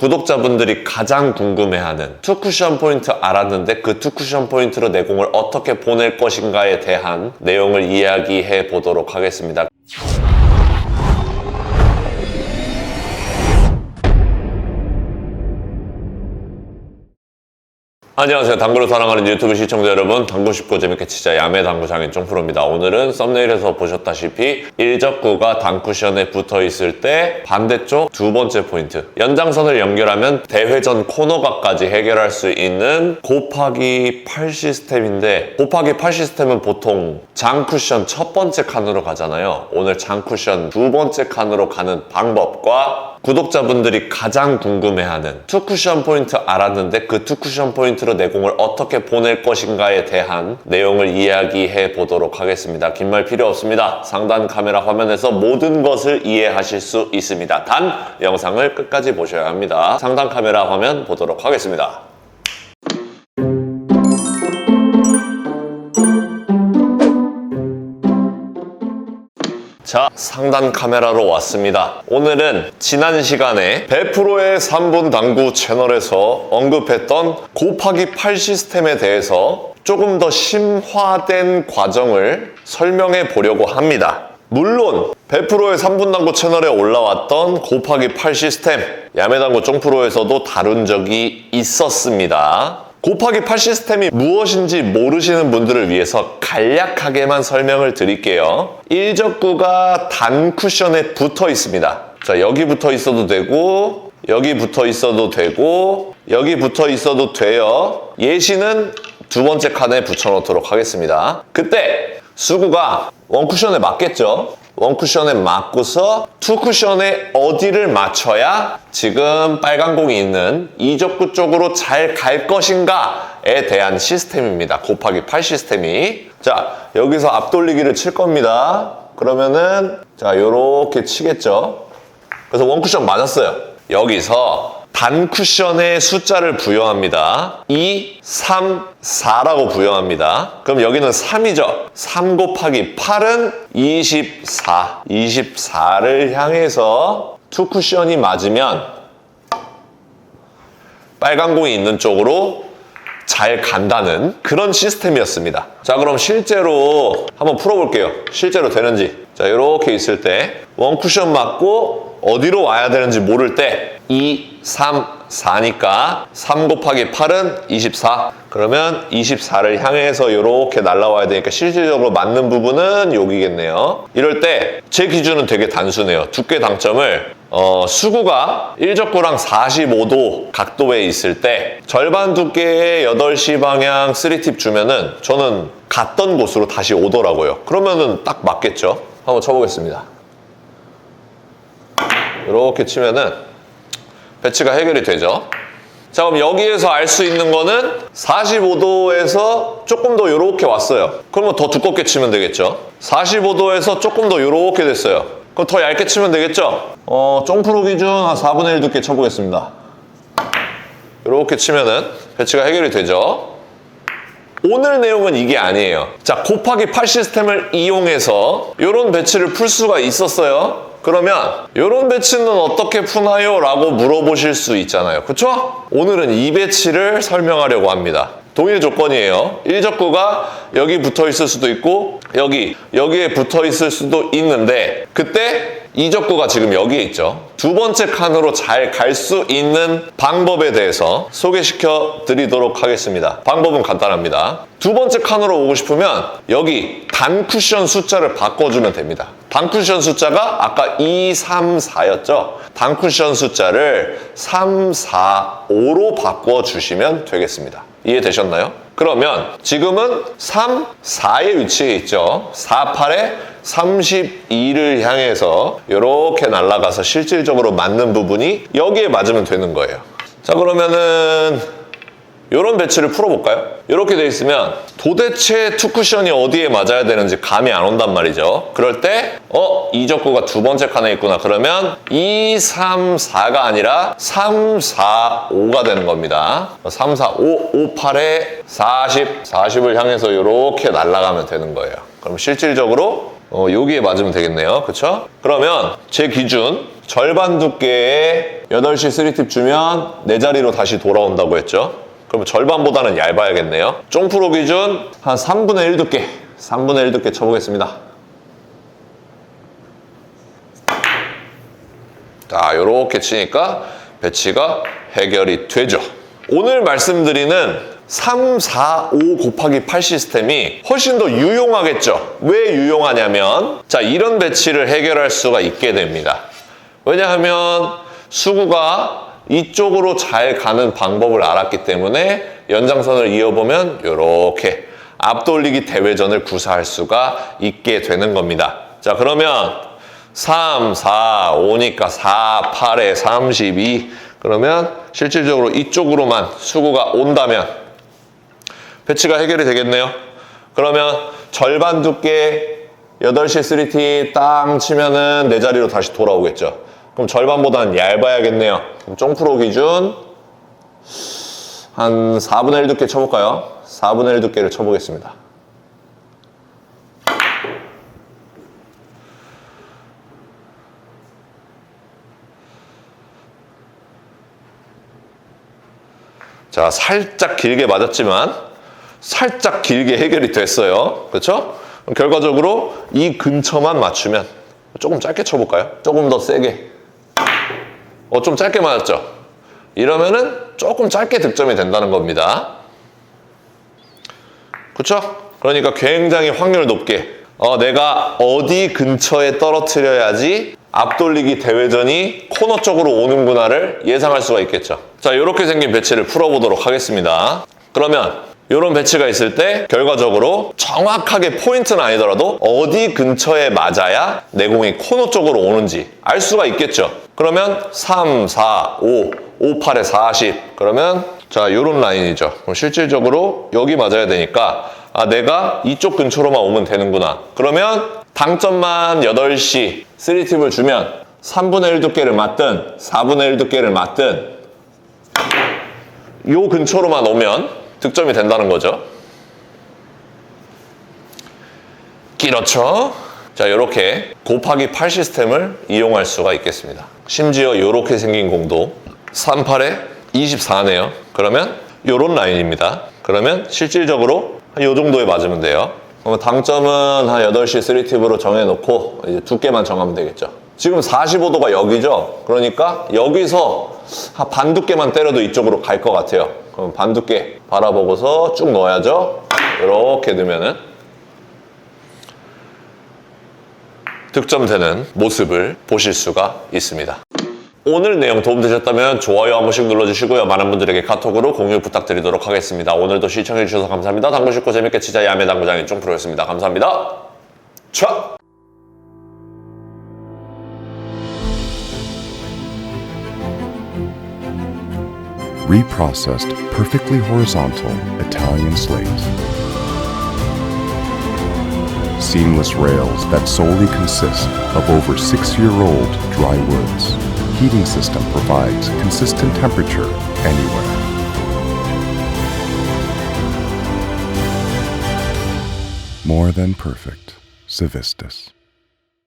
구독자분들이 가장 궁금해하는 투쿠션 포인트 알았는데 그 투쿠션 포인트로 내 공을 어떻게 보낼 것인가에 대한 내용을 이야기해 보도록 하겠습니다. 안녕하세요. 당구를 사랑하는 유튜브 시청자 여러분. 당구 쉽고 재밌게 치자 야매 당구 장인 쫑프로입니다. 오늘은 썸네일에서 보셨다시피 일적구가 단쿠션에 붙어 있을 때 반대쪽 두 번째 포인트. 연장선을 연결하면 대회전 코너각까지 해결할 수 있는 곱하기 8 시스템인데 곱하기 8 시스템은 보통 장쿠션 첫 번째 칸으로 가잖아요. 오늘 장쿠션 두 번째 칸으로 가는 방법과 구독자분들이 가장 궁금해하는 투쿠션 포인트 알았는데 그 투쿠션 포인트로 내 공을 어떻게 보낼 것인가에 대한 내용을 이야기해 보도록 하겠습니다. 긴 말 필요 없습니다. 상단 카메라 화면에서 모든 것을 이해하실 수 있습니다. 단 영상을 끝까지 보셔야 합니다. 상단 카메라 화면 보도록 하겠습니다. 자, 상단 카메라로 왔습니다. 오늘은 지난 시간에 100%의 3분 당구 채널에서 언급했던 곱하기 8 시스템에 대해서 조금 더 심화된 과정을 설명해 보려고 합니다. 물론 100%의 3분 당구 채널에 올라왔던 곱하기 8 시스템 야매당구 쫑프로에서도 다룬 적이 있었습니다. 곱하기 8 시스템이 무엇인지 모르시는 분들을 위해서 간략하게만 설명을 드릴게요. 일적구가 단 쿠션에 붙어 있습니다. 자, 여기 붙어 있어도 되고, 여기 붙어 있어도 되고, 여기 붙어 있어도 돼요. 예시는 두 번째 칸에 붙여놓도록 하겠습니다. 그때 수구가 원쿠션에 맞겠죠? 원쿠션에 맞고서 투쿠션에 어디를 맞춰야 지금 빨간 공이 있는 이적구 쪽으로 잘 갈 것인가에 대한 시스템입니다. 곱하기 8 시스템이. 자, 여기서 앞돌리기를 칠 겁니다. 그러면은, 자, 요렇게 치겠죠? 그래서 원쿠션 맞았어요. 여기서 단 쿠션의 숫자를 부여합니다. 2, 3, 4라고 부여합니다. 그럼 여기는 3이죠. 3 곱하기 8은 24. 24를 향해서 투 쿠션이 맞으면 빨간 공이 있는 쪽으로 잘 간다는 그런 시스템이었습니다. 자, 그럼 실제로 한번 풀어볼게요. 실제로 되는지. 자, 이렇게 있을 때 원쿠션 맞고 어디로 와야 되는지 모를 때 2, 3, 4니까 3 곱하기 8은 24. 그러면 24를 향해서 이렇게 날라와야 되니까 실질적으로 맞는 부분은 여기겠네요. 이럴 때 제 기준은 되게 단순해요. 두께 당점을 어, 수구가 1적구랑 45도 각도에 있을 때 절반 두께의 8시 방향 3팁 주면은 저는 갔던 곳으로 다시 오더라고요. 그러면은 딱 맞겠죠? 한번 쳐보겠습니다. 이렇게 치면은 배치가 해결이 되죠. 자, 그럼 여기에서 알 수 있는 거는 45도에서 조금 더 이렇게 왔어요. 그러면 더 두껍게 치면 되겠죠. 45도에서 조금 더 이렇게 됐어요. 그럼 더 얇게 치면 되겠죠? 어, 쫑프로 기준 한 4분의 1 두께 쳐보겠습니다. 이렇게 치면은 배치가 해결이 되죠. 오늘 내용은 이게 아니에요. 자, 곱하기 8 시스템을 이용해서 이런 배치를 풀 수가 있었어요. 그러면 이런 배치는 어떻게 푸나요? 라고 물어보실 수 있잖아요. 그쵸? 오늘은 이 배치를 설명하려고 합니다. 동일 조건이에요. 1적구가 여기 붙어 있을 수도 있고 여기 여기에 붙어 있을 수도 있는데 그때 이적구가 지금 여기에 있죠. 두 번째 칸으로 잘 갈 수 있는 방법에 대해서 소개시켜 드리도록 하겠습니다. 방법은 간단합니다. 두 번째 칸으로 오고 싶으면 여기 단 쿠션 숫자를 바꿔주면 됩니다. 단 쿠션 숫자가 아까 2, 3, 4였죠. 단 쿠션 숫자를 3, 4, 5로 바꿔주시면 되겠습니다. 이해되셨나요? 그러면 지금은 3, 4의 위치에 있죠. 4, 8에 32를 향해서 이렇게 날아가서 실질적으로 맞는 부분이 여기에 맞으면 되는 거예요. 자, 그러면은 이런 배치를 풀어볼까요? 이렇게 돼 있으면 도대체 투쿠션이 어디에 맞아야 되는지 감이 안 온단 말이죠. 그럴 때, 어, 이적구가 두 번째 칸에 있구나. 그러면 2, 3, 4가 아니라 3, 4, 5가 되는 겁니다. 3, 4, 5, 5, 8에 40, 40을 향해서 이렇게 날아가면 되는 거예요. 그럼 실질적으로 어, 여기에 맞으면 되겠네요. 그쵸? 그러면 제 기준 절반 두께의 8시 3팁 주면 내 자리로 다시 돌아온다고 했죠. 그러면 절반보다는 얇아야겠네요. 쫑프로 기준 한 3분의 1 두께, 3분의 1 두께 쳐보겠습니다. 자, 요렇게 치니까 배치가 해결이 되죠. 오늘 말씀드리는 3, 4, 5 곱하기 8 시스템이 훨씬 더 유용하겠죠. 왜 유용하냐면, 자, 이런 배치를 해결할 수가 있게 됩니다. 왜냐하면 수구가 이쪽으로 잘 가는 방법을 알았기 때문에 연장선을 이어보면 이렇게 앞돌리기 대회전을 구사할 수가 있게 되는 겁니다. 자, 그러면 3, 4, 5니까 4, 8에 32. 그러면 실질적으로 이쪽으로만 수구가 온다면 배치가 해결이 되겠네요. 그러면 절반 두께 8시 3T 땅 치면은 내 자리로 다시 돌아오겠죠. 그럼 절반보다는 얇아야겠네요. 그럼 쫑프로 기준 한 4분의 1 두께 쳐볼까요? 4분의 1 두께를 쳐보겠습니다. 자, 살짝 길게 맞았지만 살짝 길게 해결이 됐어요. 그렇죠? 결과적으로 이 근처만 맞추면 조금 짧게 쳐볼까요? 조금 더 세게. 어, 좀 짧게 맞았죠? 이러면은 조금 짧게 득점이 된다는 겁니다. 그렇죠? 그러니까 굉장히 확률 높게 어, 내가 어디 근처에 떨어뜨려야지 앞돌리기 대회전이 코너 쪽으로 오는구나를 예상할 수가 있겠죠. 자, 이렇게 생긴 배치를 풀어보도록 하겠습니다. 그러면 이런 배치가 있을 때 결과적으로 정확하게 포인트는 아니더라도 어디 근처에 맞아야 내 공이 코너 쪽으로 오는지 알 수가 있겠죠. 그러면 3, 4, 5, 5, 8에 40 그러면 자 이런 라인이죠. 그럼 실질적으로 여기 맞아야 되니까 아 내가 이쪽 근처로만 오면 되는구나. 그러면 당점만 8시 3팁을 주면 3분의 1 두께를 맞든 4분의 1 두께를 맞든 요 근처로만 오면 득점이 된다는 거죠. 그렇죠. 자, 이렇게 곱하기 8 시스템을 이용할 수가 있겠습니다. 심지어 이렇게 생긴 공도 38에 24네요. 그러면 이런 라인입니다. 그러면 실질적으로 한이 정도에 맞으면 돼요. 그러면 당점은 한 8시 3팁으로 정해놓고 이제 두께만 정하면 되겠죠. 지금 45도가 여기죠. 그러니까 여기서 한 반 두께만 때려도 이쪽으로 갈 것 같아요. 그럼 반 두께 바라보고서 쭉 넣어야죠. 이렇게 넣으면은 득점되는 모습을 보실 수가 있습니다. 오늘 내용 도움되셨다면 좋아요 한 번씩 눌러주시고요. 많은 분들에게 카톡으로 공유 부탁드리도록 하겠습니다. 오늘도 시청해주셔서 감사합니다. 당구 쉽고 재밌게 치자 야매 당구장의 쫑프로였습니다. 감사합니다. 촥! Reprocessed perfectly horizontal Italian slates. Seamless rails that solely consist of over six year old dry woods. Heating system provides consistent temperature anywhere. More than perfect. Civistus.